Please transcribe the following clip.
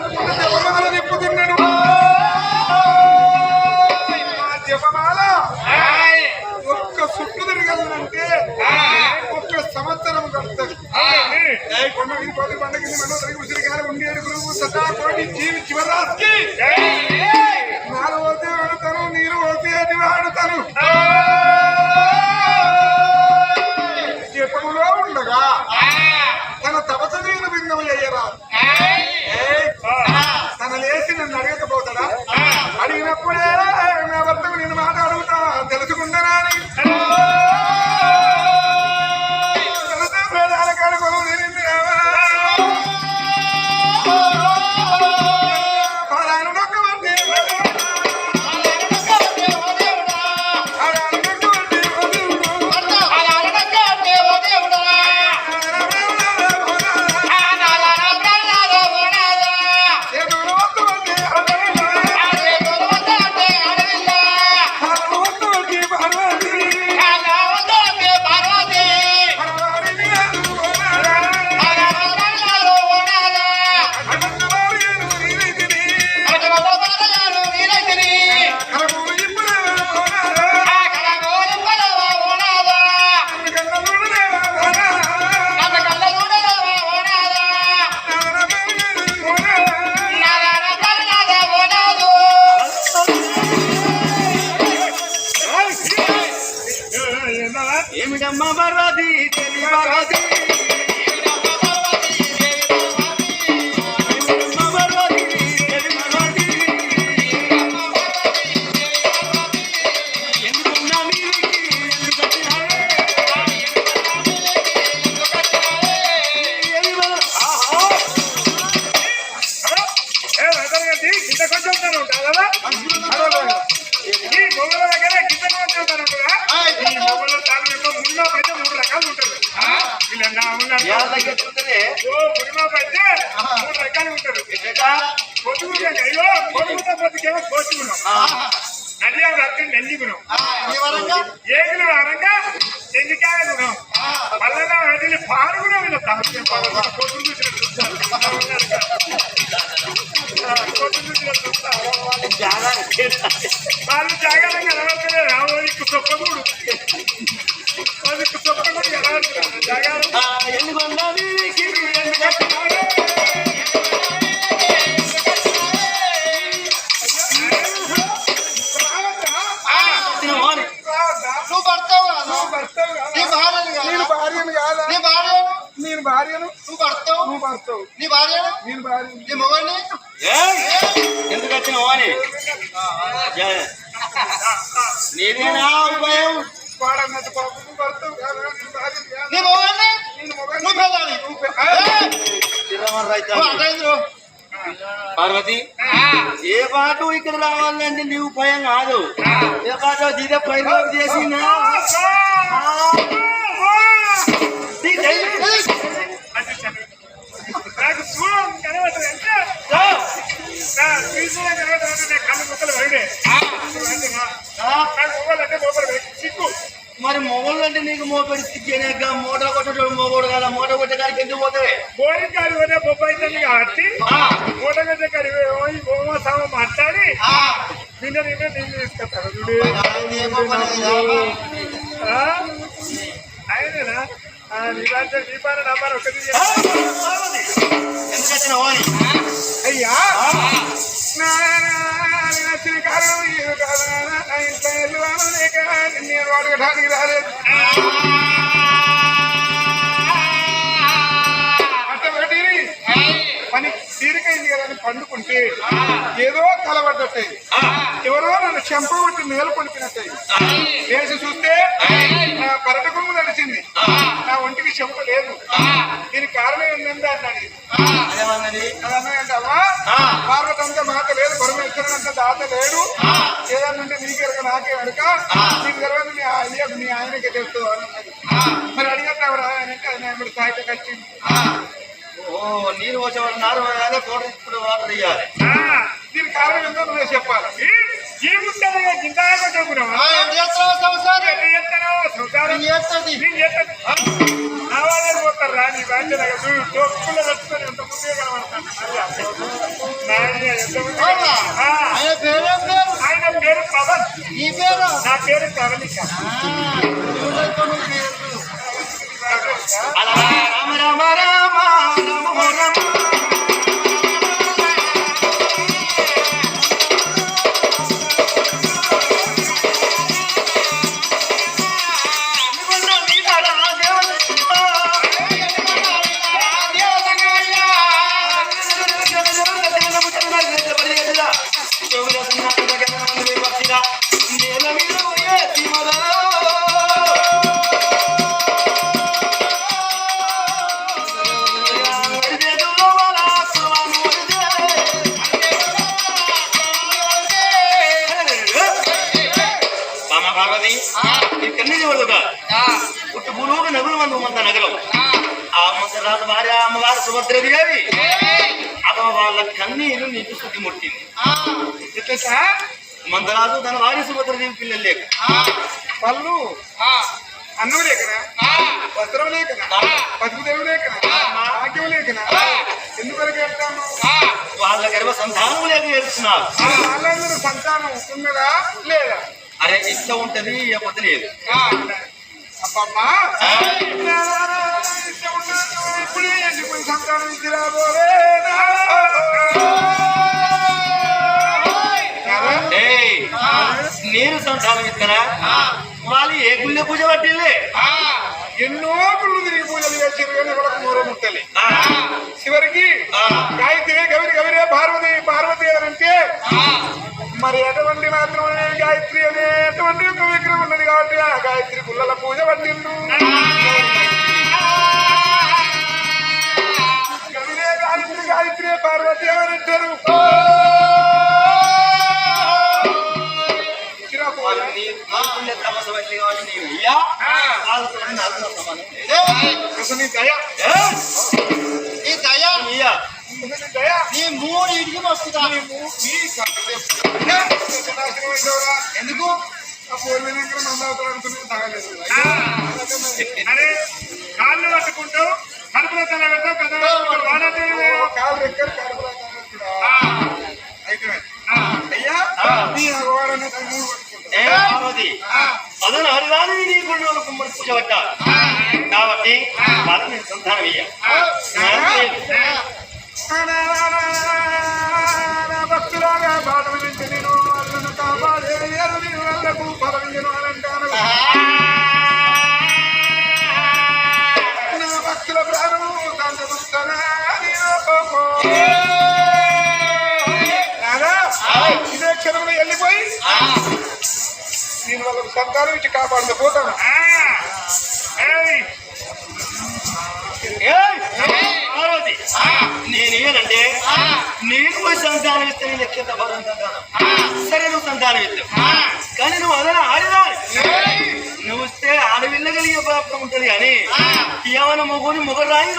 కూర్చొని జపమాల ఒక్క సుట్టు తిరగలంటే ఒక్క సంవత్సరం గడుతుంది కొండ మీద కోటి ఉసిరికాయలు గురువు సదా కోటి జీవి చివరాస్కి నాలుగు పోతే వాడుతాను నీరు పోతే వాడుతాను ఏమిటమ్మా వరది తెలియ వరది ఎలా తగ్గించుకుంటుంది? ఎట్లా? ఆహా! నెల్లిగుణం ఏగులు అరంగా ఎన్నికాయ గుణం పల్లెన వాటిని పారుగుణం ఇలా తాగుతాం కొట్టుకు చూసినట్టు చూస్తారు. కొట్టుకు చూసినట్టు చూస్తారు. చాలా వాళ్ళు జాగ్రత్తగా కలవట్లేదు రావోదిక్కు సొప్పకూడు వాదిక్కు సొప్పకూడు కలవట్లేదు జాగ్రత్త ఆ, ఎందుకున్నా మీరికి ఎందుకు వచ్చినావే? వచ్చినావా అని. నువ్వు భర్తవు నేను భార్యను కాదా నీ భార్యను నేను భార్యను నువ్వు భర్తవు నువ్వు భర్తవు నీ భార్యను నేను భార్యను నీ మొగల్ని ఏయ్! ఎందుకు వచ్చినావా అని నీదేనా ఉపాయం. భర్తవు కాదా నీ. నువ్వు పెళ్ళాలి. పార్వతి ఏ పాటు ఇక్కడ రావాలంటే నీ ఉపాయం కాదు ఏ పాట దీద ప్రయోగం చేసినా మరి మొగోళ్ళు అంటే నీకు మోపెడి సిగ్గేనాక మోటార్ కొట్టడం మొగోడు కదా? మోటార్ కొట్టే కాడికి ఎందుకు పోతావే? బోరింగ్ కాడి పోతే బొబ్బాయి తల్లి కాబట్టి మూటగడ్డ కాడి పోయి బొమ్మ సామ మాట్లాడి నిన్న? ఆయనేనా? అయ్యా? నా నా ఇంట్లో నేను అడగడానికి రాలేదు అట్టబడి పని తీరికైంది కదా అని పండుకుంటే ఏదో కలబడ్డట్టే ఎవరో నన్ను చెంపబట్టి నేల కొలిపినట్టే వేసి చూస్తే నా పరట కొమ్ము నడిచింది నా ఒంటికి చెంప లేదు దీనికి కారణం ఏంటంటే అన్నాడు పార్వతి అంతా మాత లేదు పరమేశ్వరుడు అంతా దాత లేడు. ఏదన్నంటే నీకు ఎరక నాకే వెనక. నీకు తెలియదు మీ అయ్య మీ ఆయనకి తెలుసు అని అన్నది మరి అడిగట్టు ఎవరు అంటే ఆయన సాహిత్య వచ్చింది ఓ నీరు వచ్చేవాడు నారు వేయాలి తోట ఇప్పుడు వాటర్ ఇయ్యాలి. దీనికి కారణం ఏంటో నువ్వే చెప్పాలి. ఈ ముట్టగా గింతాగా ఆ, చెప్పుకున్నావా ఏం చేస్తున్నావు సంసారం? సంసారం చేస్తుంది? నావాలే పోతారు? రా నీ బ్యాంక్ దగ్గర చూడు తొక్కులో పెట్టుకొని ఎంత ముందే కనబడతాను ఆయన పేరేం పవన్. నీ పేరు? నా పేరు కవలిక అలా రామ రామ రామ రామ రామ. చూడదుగా పుట్టు భూలోక నగులు మందు మంద నగరం. ఆ. మంత్రరాజు భార్య అమ్మవారు సుభద్రదేవి అవ వాళ్ళ కన్నీరు నీకు శుద్ధి ముట్టింది ఎట్లా మందరాజు తన భార్య సుభద్రదేవి పిల్లలు లేక. పళ్ళు అన్నం లేకనా? వస్త్రం లేకనా? బతుకుదేవు లేకనా? భాగ్యం లేకనా? ఎందువరకు వాళ్ళ గర్భ సంతానం లేక ఏడుస్తున్నారు. వాళ్ళందరూ సంతానం ఉన్నదా? లేదా? అరే ఇష్టం ఉంటది ఇవ్వకపోతే లేదు. నేను సంతానం ఇస్తానా వాళ్ళు ఏ గుళ్ళె పూజ పట్టిల్లే? ఎన్నో గుళ్ళు తిరిగి పూజలు చేసారు కానీ వాళ్ళకు మూర ముట్టలే చివరికి. గాయత్రి గౌరి గౌరే పార్వతి పార్వతి అని అంటే మరి ఎటువంటి మాత్రమే గాయత్రి అనేటువంటి ఒక విగ్రహం ఉన్నది కాబట్టి ఆ గాయత్రి గుళ్ళల పూజ పట్టిండు. గౌరే గాయత్రి గాయత్రి పార్వతి అని అంటారు. గుళ్ళె తపస్సు పట్టి కాబట్టి నేను. ఇయ్యా, ఆ. వాళ్ళతో నాకు సమానం. లేదు. అసలు నీ దయ. నీ దయ. అసలు నీ మూడు ఇడికి వస్తుందా? ఎందుకు? అరే కాళ్ళు పట్టుకుంటావు కడుపులో తల పెట్టావు కదా కాలు ఎక్కడ కడుపులో హరిదాని నీ గుళ్ళో కుమ్మడి పూజ పట్టా కాబట్టి వాళ్ళకి నేను సంతానం భక్తులాగా బాధ వింటే నేను వాళ్ళను కాపాడే ఎరుని వాళ్ళకు పదవించను అని అంటాను నా భక్తుల ప్రాణము సంతపుస్తానా ఇదే క్షణంలో వెళ్ళిపోయి నేను వాళ్ళకు సంతానం ఇచ్చి కాపాడుతూ పోతాను. ఏయ్, పార్వతి నేనేనంటే సంతానం ఇస్తే నేను భరం సంతానం. సరే నువ్వు సంతానం ఇస్తావు కానీ నువ్వు అదన ఆడిదాని. నువ్వు ఇస్తే ఆడవిల్లగలిగే ప్రాప్తం ఉంటది కానీ ఏమైనా మొగుని మొగ రాయి